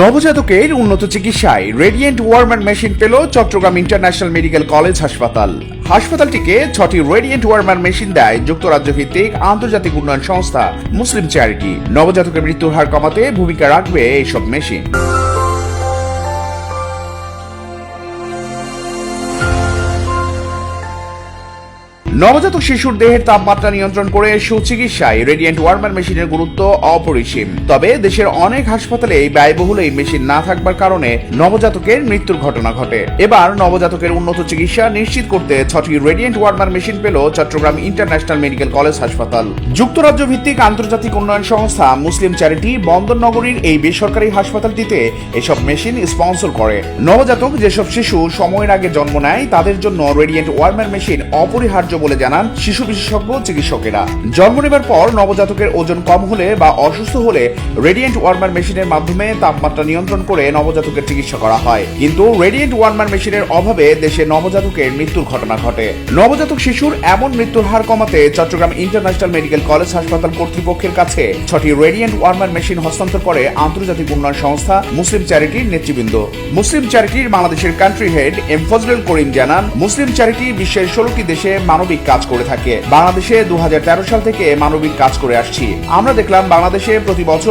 নবজাতকের উন্নত চিকিৎসায় রেডিয়েন্ট ওয়ার্মার মেশিন পেল চট্টগ্রাম ইন্টারন্যাশনাল মেডিকেল কলেজ হাসপাতাল। হাসপাতালটিকে ছটি রেডিয়েন্ট ওয়ার্মার মেশিন দেয় যুক্তরাজ্য ভিত্তিক আন্তর্জাতিক উন্নয়ন সংস্থা, মুসলিম চ্যারিটি। নবজাতকের মৃত্যুর হার কমাতে ভূমিকা রাখবে এইসব মেশিন নবজাতক শিশুর দেহের তাপমাত্রা নিয়ন্ত্রণ করে সুচিকিৎসায় রেডিয়েন্ট ওয়ার্মার মেশিনের গুরুত্ব অপরিসীম। তবে দেশের অনেক হাসপাতালে এই ব্যয়বহুল এই মেশিন না থাকবার কারণে নবজাতকের মৃত্যুর ঘটনা ঘটে। এবার নবজাতকের উন্নত চিকিৎসা নিশ্চিত করতে ছটি রেডিয়েন্ট ওয়ার্মার মেশিন পেল চট্টগ্রাম ইন্টারন্যাশনাল মেডিকেল কলেজ হাসপাতাল। যুক্তরাজ্য ভিত্তিক আন্তর্জাতিক উন্নয়ন সংস্থা মুসলিম চ্যারিটি বন্দরনগরীর এই বেসরকারি হাসপাতালটিতে এসব মেশিন স্পন্সর করে। নবজাতক যেসব শিশু সময়ের আগে জন্ম নেয়, তাদের জন্য রেডিয়েন্ট ওয়ার্মার মেশিন অপরিহার্য বলে জানান শিশু বিশেষজ্ঞ চিকিৎসকেরা। জন্ম নেবার পর নবজাতকের ওজন কম হলে বা অসুস্থ হলে রেডিয়েন্ট ওয়ার্মার মেশিনের মাধ্যমে তাপমাত্রা নিয়ন্ত্রণ করে নবজাতকের চিকিৎসা করা হয়। কিন্তু রেডিয়েন্ট ওয়ার্মার মেশিনের অভাবে দেশে নবজাতকের মৃত্যুর ঘটনা ঘটে। নবজাতক শিশুর এমন মৃত্যুর হার কমাতে চট্টগ্রাম ইন্টারন্যাশনাল মেডিকেল কলেজ হাসপাতাল কর্তৃপক্ষের কাছে ছটি রেডিয়েন্ট ওয়ার্মার মেশিন হস্তান্তর করে আন্তর্জাতিক উন্নয়ন সংস্থা মুসলিম চ্যারিটির নেতৃবৃন্দ। মুসলিম চ্যারিটির বাংলাদেশের country head M Fazlul Karim জানান, মুসলিম চ্যারিটি বিশ্বের ষোলোটি দেশে মানবিক কাজ করে থাকে। বাংলাদেশে দু হাজার তেরো সাল থেকে মানবিক কাজ করে আসছি। আমরা দেখলাম বাংলাদেশে প্রতি বছর